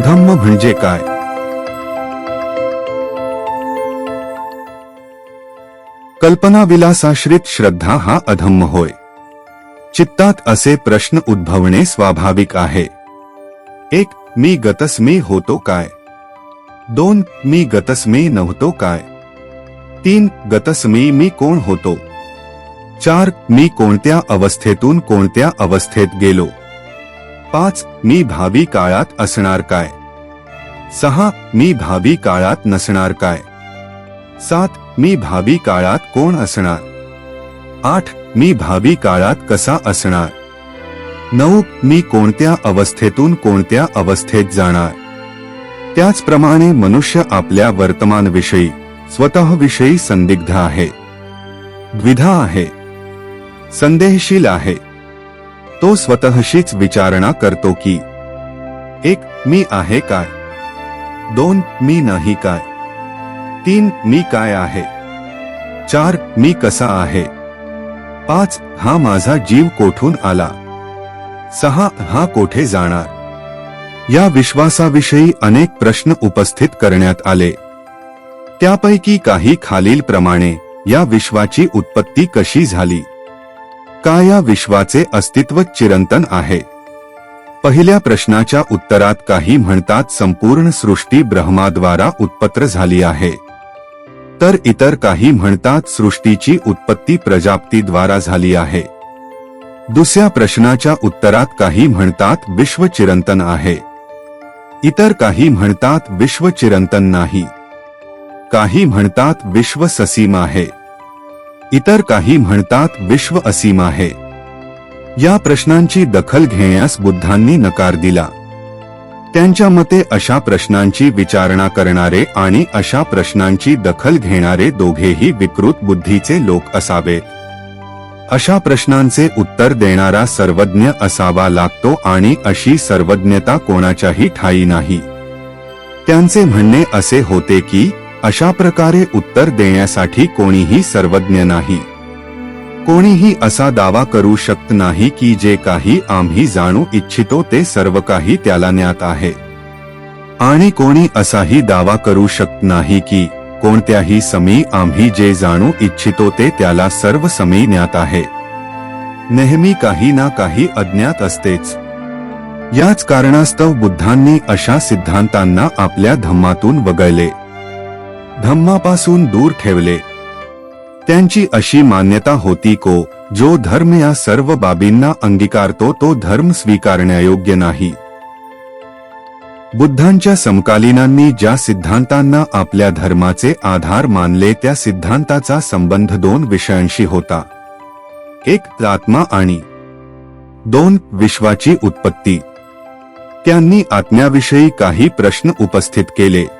अधम्म म्हणजे काय? कल्पनाविलासाश्रित श्रद्धा हा अधम्म होय. चित्तात असे प्रश्न उद्भवणे स्वाभाविक आहे. एक मी गतस्मी होतो काय? दोन मी गतस्मी नव्हतो काय? तीन गतस्मी मी कोण होतो? चार मी कोणत्या अवस्थेतून कोणत्या अवस्थेत गेलो? पाच मी भावी काळात असणार काय? सहा मी भावी काळात नसणार काय? सात मी भावी काळात कोण असणार? आठ मी भावी काळात कसा असणार? नऊ मी कोणत्या अवस्थेतून कोणत्या अवस्थेत जाणार? त्याचप्रमाणे मनुष्य आपल्या वर्तमानविषयी स्वतःविषयी संदिग्ध आहे. द्विधा आहे. संदेहशील आहे. तो स्वतःशीच विचारणा करतो की एक मी आहे काय? दोन मी नाही काय? तीन मी काय आहे? चार मी कसा आहे? पाच हा माझा जीव कोठून आला? सहा हा कोठे जाणार? या विश्वासाविषयी अनेक प्रश्न उपस्थित करण्यात आले. त्यापैकी काही खालीलप्रमाणे या विश्वाची उत्पत्ती कशी झाली? का या विश्वाचे अस्तित्व चिरंतन आहे. पहिल्या प्रश्नाच्या उत्तरात काही म्हणतात संपूर्ण सृष्टी ब्रह्माद्वारा उत्पत्र झाली आहे. तर इतर काही म्हणतात सृष्टीची उत्पत्ती प्रजाप्तीद्वारा झाली आहे. दुसऱ्या प्रश्नाच्या उत्तरात काही म्हणतात विश्व चिरंतन आहे. इतर काही म्हणतात विश्व चिरंतन नाही. काही म्हणतात विश्व ससीम आहे. इतर काही म्हणतात विश्व असीम आहे. या प्रश्नांची दखल घेण्यास बुद्धांनी नकार दिला. त्यांच्या मते अशा प्रश्नांची विचारणा करणारे आणि अशा प्रश्नांची दखल घेणारे दोघेही विकृत बुद्धीचे लोक असावेत. अशा प्रश्नांचे उत्तर देणारा सर्वज्ञ असावा लागतो आणि अशी सर्वज्ञता कोणाच्याही ठाई नाही. त्यांचे म्हणणे असे होते की अशा प्रकारे उत्तर देण्यासाठी कोणीही सर्वज्ञ नाही. कोणीही असा दावा करू शकत नाही की जे काही आम्ही जाणू इच्छितो ते सर्व काही त्याला ज्ञात आहे. आणि कोणी असाही दावा करू शकत नाही की कोणत्याही समी आम्ही जे जाणू इच्छितो ते त्याला सर्व समी ज्ञात आहे. नेहमी काही ना काही अज्ञात असतेच. याच कारणास्तव बुद्धांनी अशा सिद्धांतांना आपल्या धम्मातून वगळले. धम्मापासून दूर ठेवले. त्यांची अशी मान्यता होती को जो धर्म या सर्व बाबींना अंगीकारतो तो धर्म स्वीकारण्यायोग्य नाही. बुद्धांच्या समकालीनांनी ज्या सिद्धांतांना आपल्या धर्माचे आधार मानले त्या सिद्धांताचा संबंध दोन विषयांशी होता. एक आत्मा आणि दोन विश्वाची उत्पत्ती. त्यांनी आत्म्याविषयी काही प्रश्न उपस्थित केले.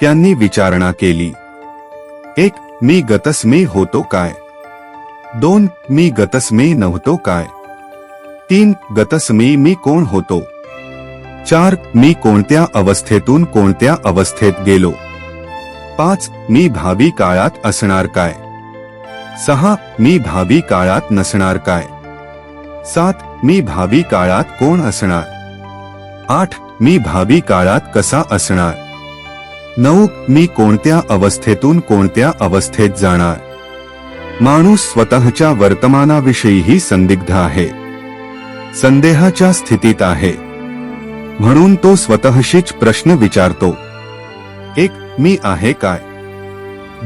त्यांनी विचारणा केली. एक मी गतस्मे होतो काय? दोन मी गतस्मे नव्हतो काय? तीन गतस्मे मी कोण होतो? चार मी कोणत्या अवस्थेतून कोणत्या अवस्थेत गेलो? पाच मी भावी काळात असणार काय? सहा मी भावी काळात नसणार काय? सात मी भावी काळात कोण असणार? आठ मी भावी काळात कसा असणार? नऊ मी कोणत्या अवस्थेतून कोणत्या अवस्थेत जाणार? माणूस स्वतःच्या वर्तमानाविषयीही संदिग्ध आहे. संदेहाच्या स्थितीत आहे. म्हणून तो स्वतःशीच प्रश्न विचारतो. एक मी आहे काय?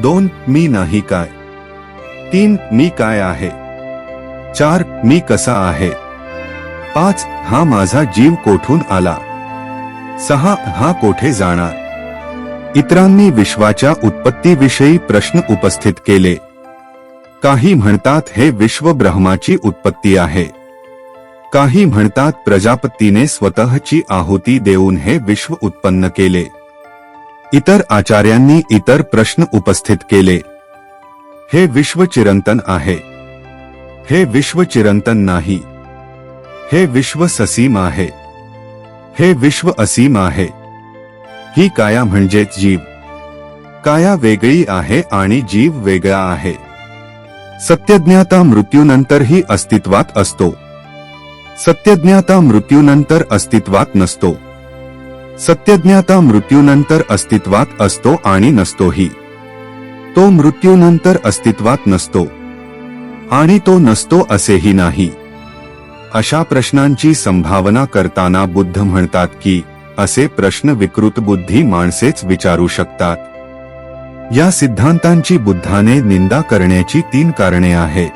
दोन मी नाही काय? तीन मी काय आहे? चार मी कसा आहे? पाच हा माझा जीव कोठून आला? सहा हा कोठे जाणार? इतरांनी विश्वाच्या उत्पत्तीविषयी प्रश्न उपस्थित केले. काही म्हणतात हे विश्व ब्रह्माची उत्पत्ती आहे. काही म्हणतात प्रजापतीने स्वतःची आहुती देऊन हे विश्व उत्पन्न केले. इतर आचार्यांनी इतर प्रश्न उपस्थित केले. हे विश्व चिरंतन आहे. हे विश्व चिरंतन नाही. हे विश्व ससीम आहे. हे विश्व असीम आहे. ही काया म्हणजेच जीव. काया वेगळी आहे आणि जीव वेगळा आहे. सत्यज्ञाता मृत्यूनंतरही अस्तित्वात असतो. सत्यज्ञाता मृत्यूनंतर अस्तित्वात नसतो. सत्यज्ञाता मृत्यूनंतर अस्तित्वात असतो आणि नसतोही तो मृत्यूनंतर अस्तित्वात नसतो. आणि तो नसतो असेही नाही. अशा प्रश्नांची संभावना करताना बुद्ध म्हणतात की असे प्रश्न विकृत बुद्धी माणसेच विचारू शकतात. या सिद्धांतांची बुद्धाने निंदा करण्याची तीन कारणे आहेत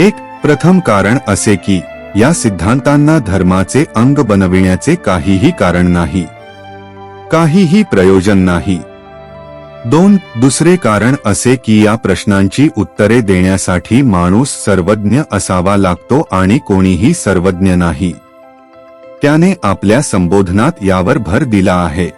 एक प्रथम कारण असे की या सिद्धांतांना धर्माचे अंग बनविण्याचे काहीही कारण नाही. काहीही प्रयोजन नाही. दोन दुसरे कारण असे की या प्रश्नांची उत्तरे देण्यासाठी माणूस सर्वज्ञ असावा लागतो आणि कोणीही सर्वज्ञ नाही. त्याने आपल्या संबोधनात यावर भर दिला आहे.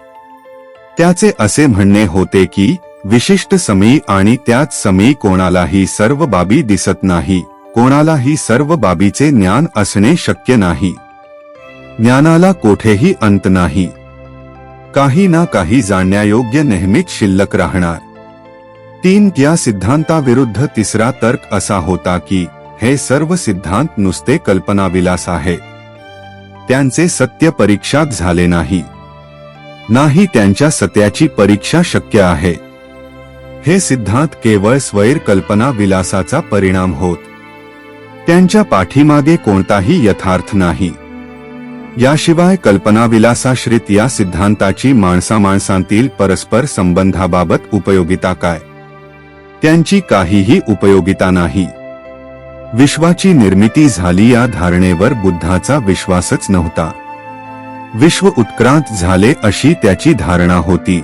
त्याचे असे म्हणणे होते की विशिष्ट समी आणि त्याच समी कोणालाही सर्व बाबी दिसत नाही कोणालाही सर्व बाबीचे ज्ञान असणे शक्य नाही. ज्ञानाला कोठेही अंत नाही. काही ना काही जाणण्यायोग्य नेहमीच शिल्लक राहणार. तीन या सिद्धांताविरुद्ध तिसरा तर्क असा होता की हे सर्व सिद्धांत नुसते कल्पनाविलास आहे. त्यांचे सत्य परीक्षात झाले नाही. नाही त्यांच्या सत्याची परीक्षा शक्य आहे. हे सिद्धांत केवळ स्वैर कल्पना विलासाचा परिणाम होत. त्यांच्या पाठीमागे कोणताही यथार्थ नाही. याशिवाय कल्पनाविलासाश्रित या सिद्धांताची माणसा माणसांतील परस्पर संबंधाबाबत उपयोगिता काय? त्यांची काहीही उपयोगिता नाही. विश्वाची निर्मिती झाली या धारणेवर बुद्धाचा विश्वासच नव्हता. विश्व उत्क्रांत झाले अशी त्याची धारणा होती.